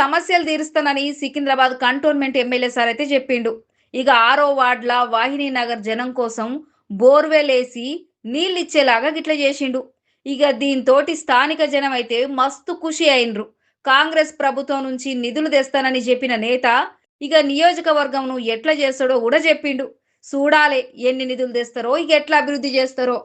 సమస్యలు తీరుస్తానని Secunderabad cantonment MLA sir అయితే చెప్పిండు. ఇక ఆరో వార్డ్ల వాహిని నగర్ జనం కోసం బోర్వెల్ వేసి నీళ్ళిచ్చేలాగా గిట్ల చేసిండు. ఇక దీంతో స్థానిక జనం అయితే మస్తు ఖుషి అయినరు. కాంగ్రెస్ ప్రభుత్వం నుంచి నిధులు తెస్తానని చెప్పిన నేత ఇక నియోజకవర్గంను ఎట్లా చేస్తాడో కూడా చెప్పిండు. చూడాలే ఎన్ని నిధులు తెస్తారో ఇక ఎట్లా అభివృద్ధి చేస్తారో.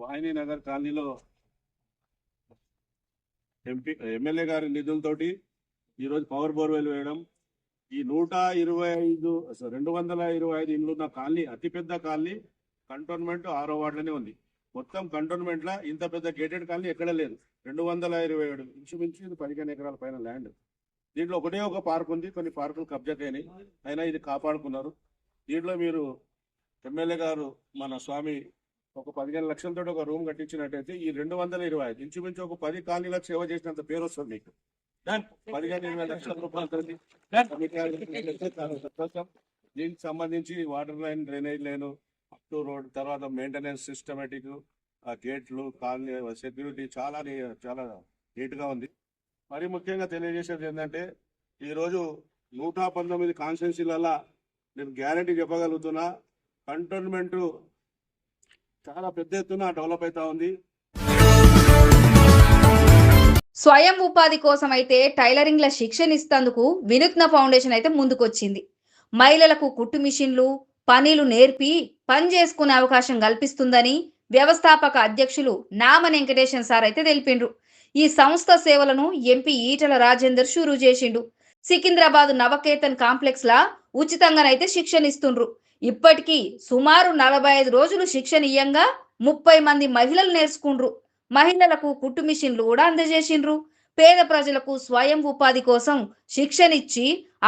వాహిని నగర్ కాలనీలో ఎంపీ ఎమ్మెల్యే గారి నిధులతోటి ఈరోజు పవర్ బోర్వెల్ వేయడం. ఈ నూట ఇరవై ఐదు రెండు వందల ఇరవై ఐదు ఇల్లు ఉన్న కాలనీ అతిపెద్ద కాలనీ కంటోన్మెంట్ ఆరో వార్డులోనే ఉంది. మొత్తం కంటోన్మెంట్లో ఇంత పెద్ద గేటెడ్ కాలనీ ఎక్కడ లేదు. రెండు వందల ఇరవై ఏడు ఇంచుమించు ఇది పదిహేను ఎకరాల పైన ల్యాండ్. దీంట్లో ఒకటే ఒక పార్క్ ఉంది కొన్ని పార్కులు కబ్జా అయినాయి అయినా ఇది కాపాడుకున్నారు. దీంట్లో మీరు ఎమ్మెల్యే గారు మన స్వామి ఒక పదిహేను లక్షలతో ఒక రూమ్ కట్టించినట్టయితే ఈ రెండు వందల ఇరవై ఐదు ఇంచుమించు ఒక పది కాలనీలకు సేవ చేసినంత పేరు వస్తుంది మీకు. పదిహేను ఇరవై లక్షల సంతోషం దీనికి సంబంధించి water line drainage line up to road తర్వాత మెయింటెనెన్స్ సిస్టమేటిక్ గేట్లు కాలనీ సెక్యూరిటీ చాలా చాలా నీట్గా ఉంది. మరి ముఖ్యంగా తెలియజేసేది ఏంటంటే ఈ రోజు నూట పంతొమ్మిది కాన్స్టిట్యున్సీలలో నేను గ్యారంటీ చెప్పగలుగుతున్నా కంటోన్మెంట్ చాలా పెద్ద ఎత్తున డెవలప్ అవుతా ఉంది. స్వయం ఉపాధి కోసం అయితే టైలరింగ్ల శిక్షణ ఇస్తందుకు వినూత్న ఫౌండేషన్ అయితే ముందుకొచ్చింది. మహిళలకు కుట్టు మిషన్లు పనులు నేర్పి పని చేసుకునే అవకాశం కల్పిస్తుందని వ్యవస్థాపక అధ్యక్షులు నామ వెంకటేశన్ సార్ అయితే తెలిపిండ్రు. ఈ సంస్థ సేవలను ఎంపీ ఈటల రాజేందర్ షురూ చేసిండు. సికింద్రాబాద్ నవకేతన్ కాంప్లెక్స్ లా ఉచితంగానైతే శిక్షణ ఇస్తుండ్రు ఇప్పటికీ సుమారు నలభై ఐదు రోజులు శిక్షణ ఇయ్యంగా ముప్పై మంది మహిళలు నేర్చుకుండ్రు. మహిళలకు కుట్టు మిషన్లు కూడా అందజేసిండ్రు. పేద ప్రజలకు స్వయం ఉపాధి కోసం శిక్షణ ఇచ్చి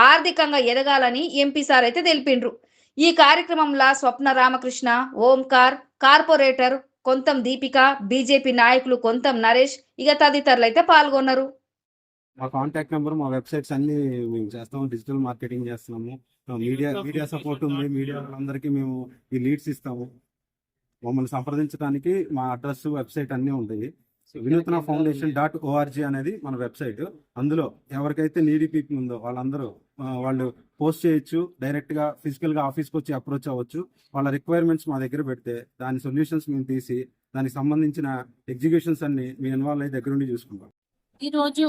ఆర్థికంగా ఎదగాలని ఎంపీ సార్ అయితే తెలిపిండ్రు. ఈ కార్యక్రమంలో స్వప్న రామకృష్ణ ఓంకార్ కార్పొరేటర్ కొంతం దీపిక బీజేపీ నాయకులు కొంతం నరేష్ ఇక తదితరులు అయితే పాల్గొన్నారు. మా కాంటాక్ట్ నెంబర్ మా వెబ్సైట్స్ అన్ని మేము చేస్తాము. డిజిటల్ మార్కెటింగ్ చేస్తున్నాము. మీడియా మీడియా సపోర్ట్ ఉంది. మీడియా అందరికీ మేము ఈ లీడ్స్ ఇస్తాము. మమ్మల్ని సంప్రదించడానికి మా అడ్రస్ వెబ్సైట్ అన్నీ ఉంటాయి వినూత్న ఫౌండేషన్ డాట్ ఓఆర్జీ అనేది మన వెబ్సైట్ అందులో ఎవరికైతే నీడీ పీపుల్ ఉందో వాళ్ళందరూ వాళ్ళు పోస్ట్ చేయొచ్చు డైరెక్ట్గా ఫిజికల్గా ఆఫీస్కి వచ్చి అప్రోచ్ అవ్వచ్చు. వాళ్ళ రిక్వైర్మెంట్స్ మా దగ్గర పెడితే దాని సొల్యూషన్స్ మేము తీసి దానికి సంబంధించిన ఎగ్జిక్యూషన్స్ అన్ని మీ ఇన్వాల్వ్ అయ్యి దగ్గర నుండి చూసుకుంటాం. ఈ రోజు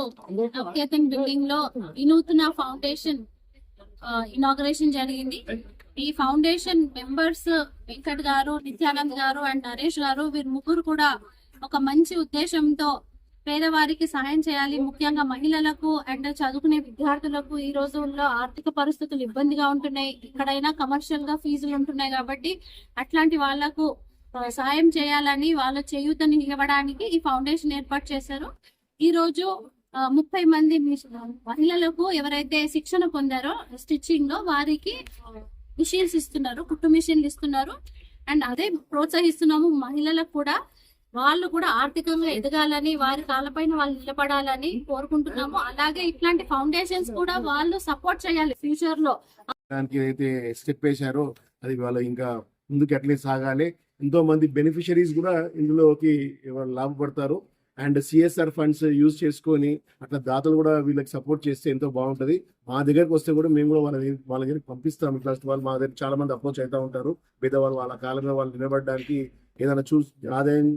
బిల్డింగ్లో వినూత్న ఫౌండేషన్ ఇనాగరేషన్ జరిగింది. ఈ ఫౌండేషన్ మెంబర్స్ వెంకట్ గారు నిత్యానంద్ గారు అండ్ నరేష్ గారు వీరు ముగ్గురు కూడా ఒక మంచి ఉద్దేశంతో పేదవారికి సహాయం చేయాలి. ముఖ్యంగా మహిళలకు అండ్ చదువుకునే విద్యార్థులకు ఈ రోజుల్లో ఆర్థిక పరిస్థితులు ఇబ్బందిగా ఉంటున్నాయి. ఎక్కడైనా కమర్షియల్గా ఫీజులు ఉంటున్నాయి కాబట్టి అట్లాంటి వాళ్ళకు ఆ, సహాయం చేయాలని వాళ్ళ చేయూతని ఇవ్వడానికి ఈ ఫౌండేషన్ ఏర్పాటు చేశారు. ఈ రోజు ముప్పై మంది మహిళలకు ఎవరైతే శిక్షణ పొందారో స్టిచ్చింగ్లో వారికి మిషన్స్ ఇస్తున్నారు కుట్టు మిషన్లు ఇస్తున్నారు. అండ్ అదే ప్రోత్సహిస్తున్నాము మహిళలకు కూడా. వాళ్ళు కూడా ఆర్థికంగా ఎదగాలని వారి కాళ్ళపైన వాళ్ళు నిలబడాలని కోరుకుంటున్నాము. అలాగే ఇట్లాంటి ఫౌండేషన్స్ కూడా వాళ్ళు సపోర్ట్ చేయాలి ఫ్యూచర్లో. దానికి అయితే స్టెప్ వేశారో అది వాళ్ళు ఇంకా ముందుకు ఎట్లే సాగాలి. ఎంతో మంది బెనిఫిషరీస్ కూడా ఇందులోకి వాళ్ళు లాభపడతారు. అండ్ సిఎస్ఆర్ ఫండ్స్ యూజ్ చేసుకొని అట్లా దాతలు కూడా వీళ్ళకి సపోర్ట్ చేస్తే ఎంతో బాగుంటుంది. మా దగ్గరకు వస్తే కూడా మేము కూడా వాళ్ళ వాళ్ళ దగ్గరికి పంపిస్తాం. ఇట్లా వాళ్ళు మా దగ్గర చాలా మంది అప్రోచ్ అవుతూ ఉంటారు. పేదవాళ్ళు వాళ్ళ కాలంలో వాళ్ళు నిలబడడానికి ఏదైనా చూసి ఆదాయం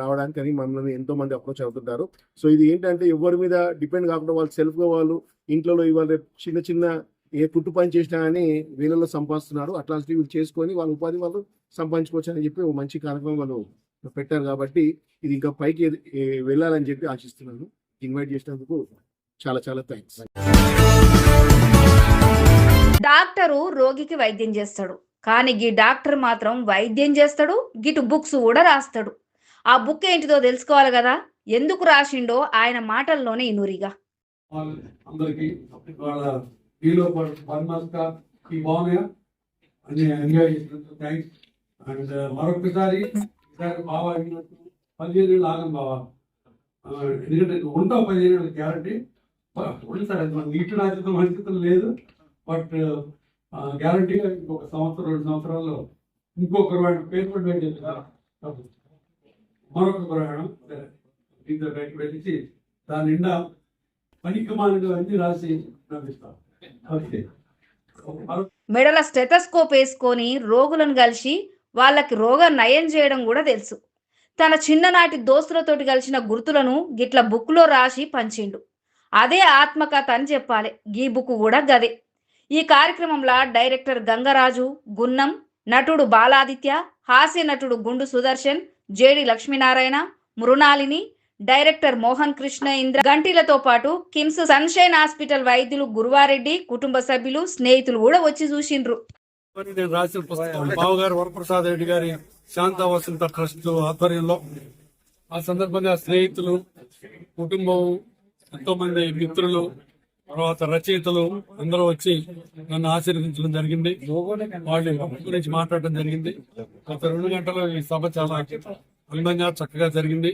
రావడానికి అని మమ్మల్ని ఎంతో మంది అప్రోచ్ అవుతుంటారు. సో ఇది ఏంటంటే ఎవరి మీద డిపెండ్ కాకుండా వాళ్ళు సెల్ఫ్గా వాళ్ళు ఇంట్లో ఇవాళ చిన్న చిన్న ఏ కుట్టు పని చేసినా అని వీళ్ళలో సంపాదిస్తున్నారు. అట్లాంటివి వీళ్ళు చేసుకొని వాళ్ళ ఉపాధి వాళ్ళు సంపాదించుకోవచ్చు అని చెప్పి ఒక మంచి కార్యక్రమం వాళ్ళు పెట్టారు కాబట్టి ఇది ఇంకా పైకి వెళ్ళాలని చెప్పి ఆశిస్తున్నాను. ఇన్వైట్ చేసినందుకు చాలా చాలా థ్యాంక్స్. డాక్టరు రోగికి వైద్యం చేస్తాడు. కానీ గీ డాక్టర్ మాత్రం వైద్యం చేస్తాడు గిటు బుక్స్ కూడా రాస్తాడు. ఆ బుక్ ఏంటిదో తెలుసుకోవాలి కదా? ఎందుకు రాసిండో ఆయన మాటల్లోనే ఇనురిగా. అందరికి మీలో ఈ బాగున్నాయా? అన్ని ఎంజాయ్ చేసినందుకు థ్యాంక్స్. అండ్ మరొకసారి ఇందాక బాగా అడిగినట్టు పదిహేను ఏళ్ళు ఆగం బావా. ఎందుకంటే ఉంటావు పదిహేను ఏళ్ళు గ్యారంటీ. ఉంటాడు అది మనకి ఇటు మంచితం లేదు. బట్ గ్యారంటీగా ఇంకొక సంవత్సరం రెండు సంవత్సరాల్లో ఇంకొకరు వాడి పేరు పెట్టి వెళ్ళి మరొక ప్రయాణం దీంతో బయటకు వెళ్ళి దాని నిండా పనికి మానలు అన్ని రాసి పంపిస్తాం ఓకే. మెడల స్టెథస్కోప్ వేసుకొని రోగులను కలిసి వాళ్ళకి రోగం నయం చేయడం కూడా తెలుసు. తన చిన్ననాటి దోస్తులతోటి కలిసిన గుర్తులను గిట్ల బుక్లో రాసి పంచిండు. అదే ఆత్మకథ అని చెప్పాలి. ఈ బుక్ కూడా గదే. ఈ కార్యక్రమంలో డైరెక్టర్ గంగరాజు గున్నం నటుడు బాలాదిత్య హాస్య నటుడు గుండు సుదర్శన్ జేడి లక్ష్మీనారాయణ మృణాలిని డైరెక్టర్ మోహన్ కృష్ణ ఇంద్ర గంటీలతో పాటు కిమ్స్ సన్షైన్ హాస్పిటల్ వైద్యులు గురువారెడ్డి కుటుంబ సభ్యులు స్నేహితులు కూడా వచ్చి చూసిండ్రు. అని నేను రాసిన పుస్తకం బావగారు వరప్రసాద్ రెడ్డి గారి శాంత ట్రస్ట్ ఆధ్వర్యంలో ఆ సందర్భంగా స్నేహితులు కుటుంబం ఎంతో మంది మిత్రులు తర్వాత రచయితలు అందరూ వచ్చి నన్ను ఆశీర్వదించడం జరిగింది. వాళ్ళు గురించి మాట్లాడడం జరిగింది. గత రెండు గంటలు ఈ సభ చాలా అందంగా చక్కగా జరిగింది.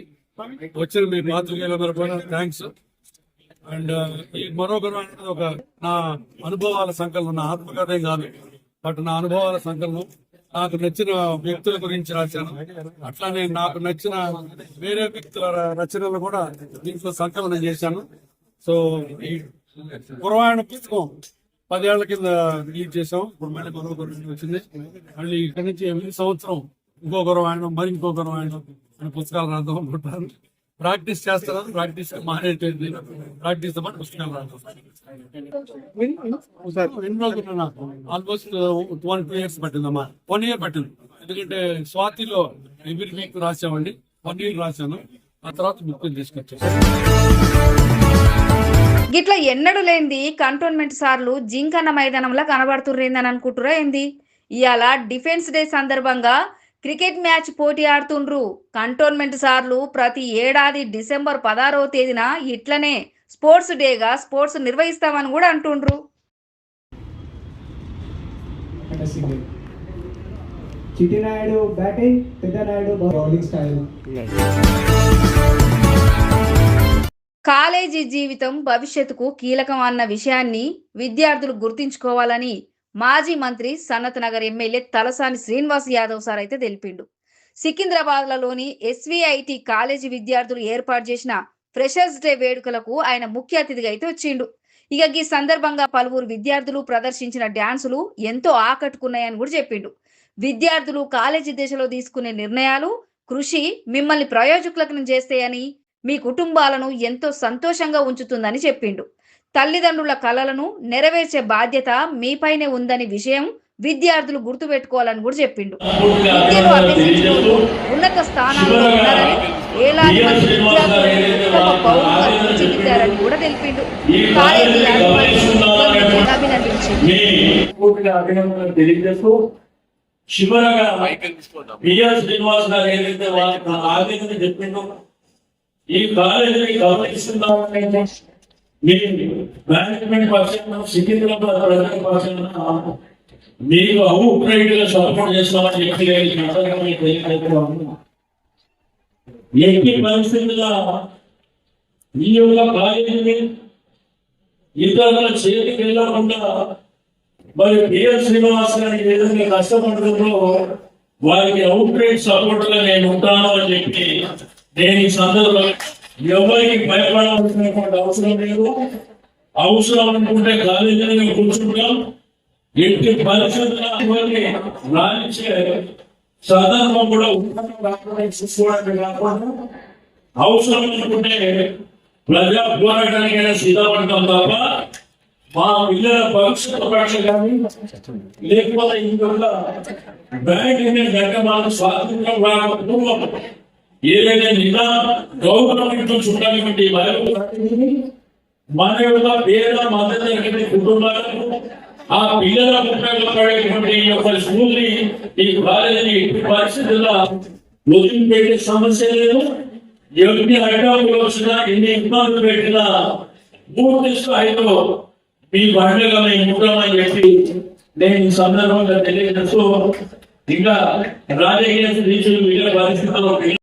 వచ్చిన మీ పాత్రికేయులందరూ కూడా థ్యాంక్స్ అండ్ ఈ మరొకరు అనేది ఒక నా అనుభవాల సంకలనం నా ఆత్మకథే కాదు. బట్ నా అనుభవాల సంకలనం నాకు నచ్చిన వ్యక్తుల గురించి రాశాను. అట్లానే నాకు నచ్చిన వేరే వ్యక్తుల రచనలు కూడా దీంట్లో సంకలనం చేశాను. సో ఈ పురవాయణ పుస్తకం పదేళ్ళ కింద రిలీజ్ చేసాం ఇప్పుడు మళ్ళీ మరొక గురించి వచ్చింది. మళ్ళీ ఇక్కడి నుంచి ఎవ్రీ సంవత్సరం ఇంకో గురవాయణం మరి ఇంకో గురవాయణం అని పుస్తకాలు రాద్దాం అనుకుంటాను ప్రాక్టీస్ చేస్తాను ప్రాక్టీస్ మానేటది ప్రాక్టీస్ పాటు పుస్తకాలు నాకు? ఆల్మోస్ట్ వన్ టూ ఇయర్స్ పట్టిందమ్మా. వన్ ఇయర్ పట్టింది. ఎందుకంటే స్వాతిలో ఎవ్రీ వీక్ రాసామండి వన్ ఇయర్ రాశాను. ఆ తర్వాత బుక్ తీసుకొచ్చాను. గిట్ల ఎన్నడు లేనిది కంటోన్మెంట్ సార్లు జింకన్న మైదానంలో కనబడుతుర్రేందని అనుకుంటురా ఏంది? ఇవాళ డిఫెన్స్ డే సందర్భంగా క్రికెట్ మ్యాచ్ పోటీ ఆడుతుండ్రు. కంటోన్మెంట్ సార్లు ప్రతి ఏడాది డిసెంబర్ పదహారవ తేదీన ఇట్లనే స్పోర్ట్స్ డేగా స్పోర్ట్స్ నిర్వహిస్తామని కూడా అంటుండ్రు. అంటే single. Chittinaidu batting Peddanaidu bowling style. College జీవితం భవిష్యత్తుకు కీలకం అన్న విషయాన్ని విద్యార్థులు గుర్తించుకోవాలని మాజీ మంత్రి సనత్ నగర్ ఎమ్మెల్యే తలసాని శ్రీనివాస్ యాదవ్ సార్ అయితే తెలిపిండు. సికింద్రాబాద్లలోని ఎస్విఐటి కాలేజీ విద్యార్థులు ఏర్పాటు చేసిన ఫ్రెషర్స్ డే వేడుకలకు ఆయన ముఖ్య అతిథిగా అయితే వచ్చిండు. ఇక ఈ సందర్భంగా పలువురు విద్యార్థులు ప్రదర్శించిన డ్యాన్సులు ఎంతో ఆకట్టుకున్నాయని కూడా చెప్పిండు. విద్యార్థులు కాలేజీ దశలో తీసుకునే నిర్ణయాలు కృషి మిమ్మల్ని ప్రయోజకులను చేస్తాయని మీ కుటుంబాలను ఎంతో సంతోషంగా ఉంచుతుందని చెప్పిండు. తల్లిదండ్రుల కలలను నెరవేర్చే బాధ్యత మీపైనే ఉందని విషయం విద్యార్థులు గుర్తుపెట్టుకోవాలని కూడా చెప్పిండు. విద్యను అభ్యసించిన వాళ్ళు ఉన్నత స్థానాల్లో ఉన్నారని ఏలాది మంది విద్యార్థులు ఉత్తమ పౌరులుగా తీర్చిదిద్దారని కూడా తెలిపిండు. కాలేజీ అభినందించింది చివరగా బిఆర్ శ్రీనివాస్ గారు ఏదైతే వాళ్ళ ఆవేదన చెప్పిందో ఈ కాలేజీని గమనిస్తున్నామని మీ మేనేజ్మెంట్ పక్షాన సికింద్రాబాద్ ప్రజల పక్షాన మీకు అభిప్రాయంగా సపోర్ట్ చేస్తామని చెప్పి ఎట్టి పరిస్థితుల్లో ఈ యొక్క కాలేజీని ఇతరుల చేతికి వెళ్ళకుండా మరి బిఎస్ శ్రీనివాస్ గారి ఏదైనా కష్టపడుతుందో వారికి అవుట్ రైట్ సపోర్ట్గా నేను ఉంటాను అని చెప్పి నేను ఈ సందర్భంగా ఎవరికి భయపడాల్సినటువంటి అవసరం లేదు. అవసరం అనుకుంటే కాలేజీలో కూర్చుంటాం. ఎట్టి పరిస్థితుల్లో రాణించే సందర్భం కూడా చూసుకోవడానికి కాకుండా అవసరం అనుకుంటే ప్రజా పోరాటానికైనా సిద్ధపడతాం తప్ప మా పిల్లల భవిష్యత్తు పక్ష కానీ లేకపోతే ఇంకొక బ్యాంక్ గంట మాకు స్వాతంత్రం రాకపోవడం ఏదైతే నిజా గౌరవంతో చుట్టాలి మన యొక్క పేద మద్దతు కుటుంబాలకు ఆ పిల్లలకు ఉపయోగపడేటువంటి ఈ యొక్క స్కూల్ని ఈ కాలేజీని ఎట్టి పరిస్థితుల్లో వదిలిపెట్టే సమస్య లేదు. ఎన్ని అడ్డాలు వచ్చినా ఎన్ని ఇబ్బందులు పెట్టినా పూర్తి స్థాయిలో మీ పండుగ మేము ఉంటామని చెప్పి నేను ఈ సందర్భంగా తెలియజేస్తూ ఇంకా రాజకీయ రీచులు వీళ్ళ పరిస్థితుల్లో